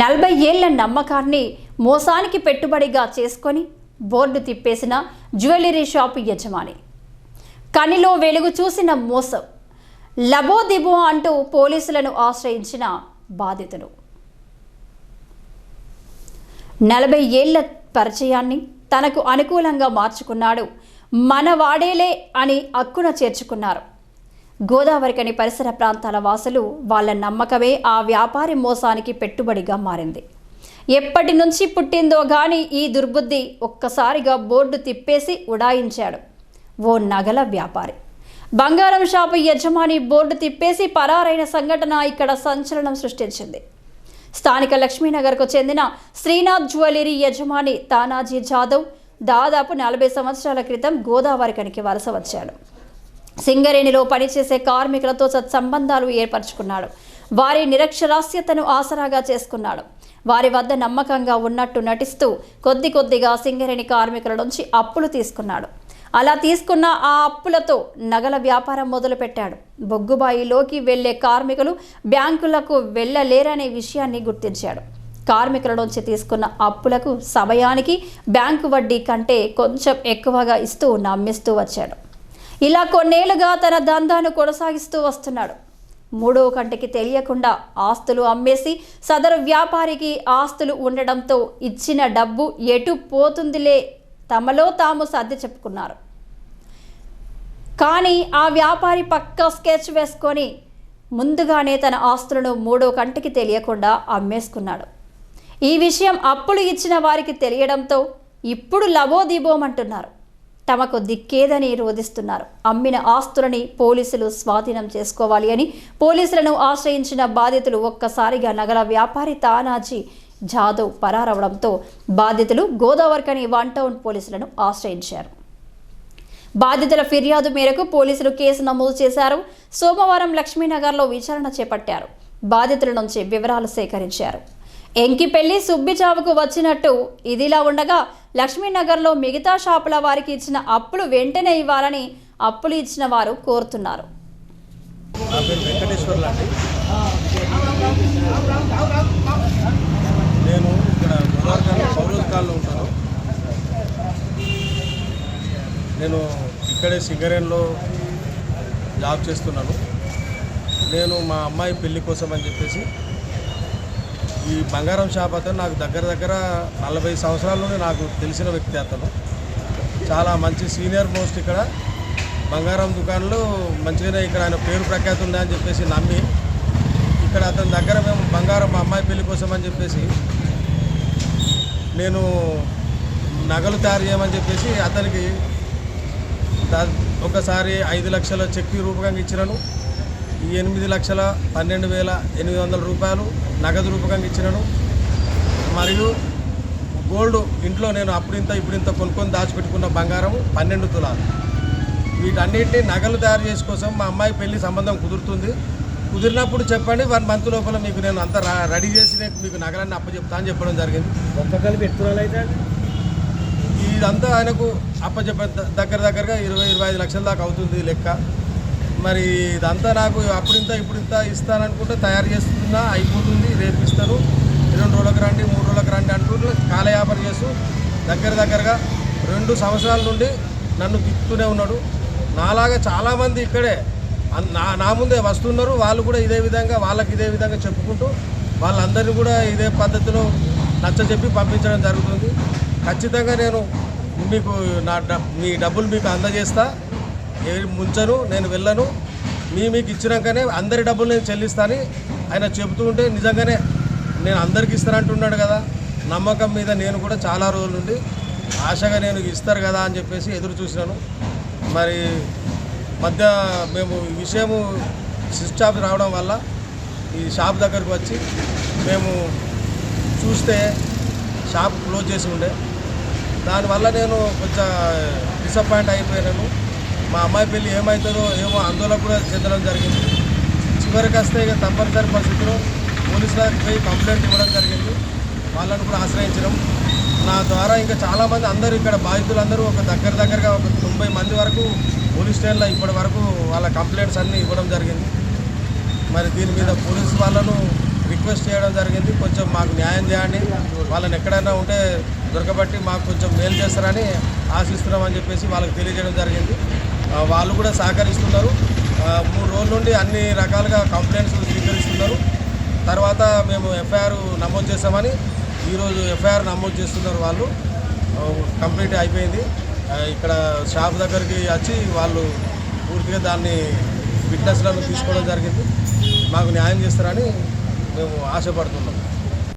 నలభై ఏళ్ళ నమ్మకాన్ని మోసానికి పెట్టుబడిగా చేసుకొని బోర్డు తిప్పేసిన జ్యువెలరీ షాపు యజమాని. కనిలో వెలుగు చూసిన మోసం లబోదిబో అంటూ పోలీసులను ఆశ్రయించిన బాధితుడు. నలభై ఏళ్ళ పరిచయాన్ని తనకు అనుకూలంగా మార్చుకున్నాడు మనవాడేలే అని అక్కున చేర్చుకున్నారు. గోదావరికని పరిసర ప్రాంతాల వాసులు వాళ్ళ నమ్మకమే ఆ వ్యాపారి మోసానికి పెట్టుబడిగా మారింది. ఎప్పటి నుంచి పుట్టిందో గాని ఈ దుర్బుద్ధి ఒక్కసారిగా బోర్డు తిప్పేసి ఉడాయించాడు ఓ నగల వ్యాపారి. బంగారం షాపు యజమాని బోర్డు తిప్పేసి పరారైన సంఘటన ఇక్కడ సంచలనం సృష్టించింది. స్థానిక లక్ష్మీనగర్కు చెందిన శ్రీనాథ్ జ్యువెలరీ యజమాని తానాజీ జాదవ్ దాదాపు నలభై సంవత్సరాల క్రితం గోదావరికనికి వలస వచ్చాడు. సింగరేణిలో పనిచేసే కార్మికులతో సత్సంబంధాలు ఏర్పరచుకున్నాడు. వారి నిరక్షరాస్యతను ఆసరాగా చేసుకున్నాడు. వారి వద్ద నమ్మకంగా ఉన్నట్టు నటిస్తూ కొద్ది కొద్దిగా సింగరేణి కార్మికుల నుంచి అప్పులు తీసుకున్నాడు. అలా తీసుకున్న ఆ అప్పులతో నగల వ్యాపారం మొదలుపెట్టాడు. బొగ్గుబాయిలోకి వెళ్ళే కార్మికులు బ్యాంకులకు వెళ్ళలేరనే విషయాన్ని గుర్తించాడు. కార్మికుల నుంచి తీసుకున్న అప్పులకు సమయానికి బ్యాంకు వడ్డీ కంటే కొంచెం ఎక్కువగా ఇస్తూ నమ్మిస్తూ వచ్చాడు. ఇలా కొన్నేళ్ళుగా తన దందాను కొనసాగిస్తూ వస్తున్నాడు. మూడో కంటికి తెలియకుండా ఆస్తులు అమ్మేసి సదరు వ్యాపారికి ఆస్తులు ఉండడంతో ఇచ్చిన డబ్బు ఎటు పోతుందిలే తమలో తాము సర్ది చెప్పుకున్నారు. కానీ ఆ వ్యాపారి పక్క స్కెచ్ వేసుకొని ముందుగానే తన ఆస్తులను మూడో కంటికి తెలియకుండా అమ్మేసుకున్నాడు. ఈ విషయం అప్పులు ఇచ్చిన వారికి తెలియడంతో ఇప్పుడు లబోదిబోమంటున్నారు తమకు దిక్కేదని రోధిస్తున్నారు. అమ్మిన ఆస్తులని పోలీసులు స్వాధీనం చేసుకోవాలి అని పోలీసులను ఆశ్రయించిన బాధితులు ఒక్కసారిగా నగర వ్యాపారి తానాజీ జాదవ్ పరారవడంతో బాధితులు గోదావరికని వన్ టౌన్ పోలీసులను ఆశ్రయించారు. బాధితుల ఫిర్యాదు మేరకు పోలీసులు కేసు నమోదు చేశారు. సోమవారం లక్ష్మీనగర్లో విచారణ చేపట్టారు. బాధితుల నుంచి వివరాలు సేకరించారు. ఎంకిపెళ్ళి సుబ్బిచావుకు వచ్చినట్టు. ఇదిలా ఉండగా లక్ష్మీనగర్లో మిగతా షాపుల వారికి ఇచ్చిన అప్పులు వెంటనే ఇవ్వాలని అప్పులు ఇచ్చిన వారు కోరుతున్నారు. నేను ఇక్కడ ఉంటాను. నేను ఇక్కడే సింగరేన్లో జాబ్ చేస్తున్నాను. నేను మా అమ్మాయి పెళ్ళి కోసం అని చెప్పేసి ఈ బంగారం షాప్ అతను నాకు దగ్గర దగ్గర నలభై సంవత్సరాల నుండి నాకు తెలిసిన వ్యక్తి అతను. చాలా మంచి సీనియర్ మోస్ట్ ఇక్కడ. బంగారం దుకాణంలో మంచిగానే ఇక్కడ ఆయన పేరు ప్రఖ్యాతి ఉందని చెప్పేసి నమ్మి ఇక్కడ అతని దగ్గర మేము బంగారం మా అమ్మాయి పెళ్ళి కోసం అని చెప్పేసి నేను నగలు తయారు చేయమని చెప్పేసి అతనికి ఒకసారి ఐదు లక్షల చెక్కి రూపకంగా ఇచ్చినాను. ఈ ఎనిమిది లక్షల పన్నెండు వేల ఎనిమిది వందల రూపాయలు నగదు రూపకంగా ఇచ్చినాను. మరియు గోల్డ్ ఇంట్లో నేను అప్పుడింత ఇప్పుడింత కొనుక్కొని దాచిపెట్టుకున్న బంగారం పన్నెండు తులాలు. వీటన్నిటిని నగలు తయారు చేసి కోసం మా అమ్మాయి పెళ్ళి సంబంధం కుదురుతుంది. కుదిరినప్పుడు చెప్పండి వన్ మంత్ లోపల మీకు నేను అంతా రెడీ చేసి నేను మీకు నగలన్నీ అప్పచెప్తా అని చెప్పడం జరిగింది. ఒక్క కలిపి ఎత్తురాలు అయితే ఇదంతా ఆయనకు అప్పచెప్ప దగ్గర దగ్గరగా ఇరవై ఇరవై ఐదు లక్షల దాకా అవుతుంది లెక్క. మరి ఇదంతా నాకు అప్పుడింత ఇప్పుడింత ఇస్తాననుకుంటే తయారు చేస్తున్నా అయిపోతుంది రేపు ఇస్తారు. రెండు రోజులకు రండి మూడు రోజులకు రండి అంటూ కాలయాపన చేస్తూ దగ్గర దగ్గరగా రెండు సంవత్సరాల నుండి నన్ను తిప్పుతూనే ఉన్నాడు. నాలాగా చాలామంది ఇక్కడే నా నా ముందే వస్తున్నారు. వాళ్ళు కూడా ఇదే విధంగా వాళ్ళకి ఇదే విధంగా చెప్పుకుంటూ వాళ్ళందరినీ కూడా ఇదే పద్ధతిలో నచ్చజెప్పి పంపించడం జరుగుతుంది. ఖచ్చితంగా నేను మీకు నా డబ్ మీ డబ్బులు మీకు అందజేస్తా. ఏమి ముంచను నేను వెళ్ళను. మీ మీకు ఇచ్చినాకనే అందరి డబ్బులు నేను చెల్లిస్తాను. ఆయన చెబుతూ ఉంటే నిజంగానే నేను అందరికి ఇస్తానంటున్నాడు కదా. నమ్మకం మీద నేను కూడా చాలా రోజుల నుండి ఆశగా నేను ఇస్తారు కదా అని చెప్పేసి ఎదురు చూసినాను. మరి మధ్య మేము ఈ విషయము స్విచ్ ఆఫ్ రావడం వల్ల ఈ షాప్ దగ్గరకు వచ్చి మేము చూస్తే షాప్ క్లోజ్ చేసి ఉండే. దానివల్ల నేను కొంచెం డిసప్పాయింట్ అయిపోయాను మా అమ్మాయి పెళ్ళి ఏమవుతుందో ఏమో ఆందోళన కూడా చెందడం జరిగింది. చివరికి వస్తే ఇక తప్పనిసరి పరిస్థితిలో పోలీసులకు పోయి కంప్లైంట్ ఇవ్వడం జరిగింది. వాళ్ళను కూడా ఆశ్రయించడం. నా ద్వారా ఇంకా చాలామంది అందరూ ఇక్కడ బాధితులందరూ ఒక దగ్గర దగ్గరగా ఒక తొంభై మంది వరకు పోలీస్ స్టేషన్లో ఇప్పటి వరకు వాళ్ళ కంప్లైంట్స్ అన్నీ ఇవ్వడం జరిగింది. మరి దీని మీద పోలీసు వాళ్ళను రిక్వెస్ట్ చేయడం జరిగింది. కొంచెం మాకు న్యాయం చేయండి. వాళ్ళని ఎక్కడైనా ఉంటే దొరకబట్టి మాకు కొంచెం మేలు చేస్తారని ఆశిస్తున్నామని చెప్పేసి వాళ్ళకి తెలియజేయడం జరిగింది. వాళ్ళు కూడా సహకరిస్తున్నారు. మూడు రోజుల నుండి అన్ని రకాలుగా కంప్లైంట్స్ స్వీకరిస్తున్నారు. తర్వాత మేము ఎఫ్ఐఆర్ నమోదు చేస్తామని ఈరోజు ఎఫ్ఐఆర్ నమోదు చేస్తున్నారు వాళ్ళు. కంప్లీట్ అయిపోయింది. ఇక్కడ షాప్ దగ్గరికి వచ్చి వాళ్ళు పూర్తిగా దాన్ని ఫిట్నెస్లను తీసుకోవడం జరిగింది. మాకు న్యాయం చేస్తారని మేము ఆశపడుతున్నాం.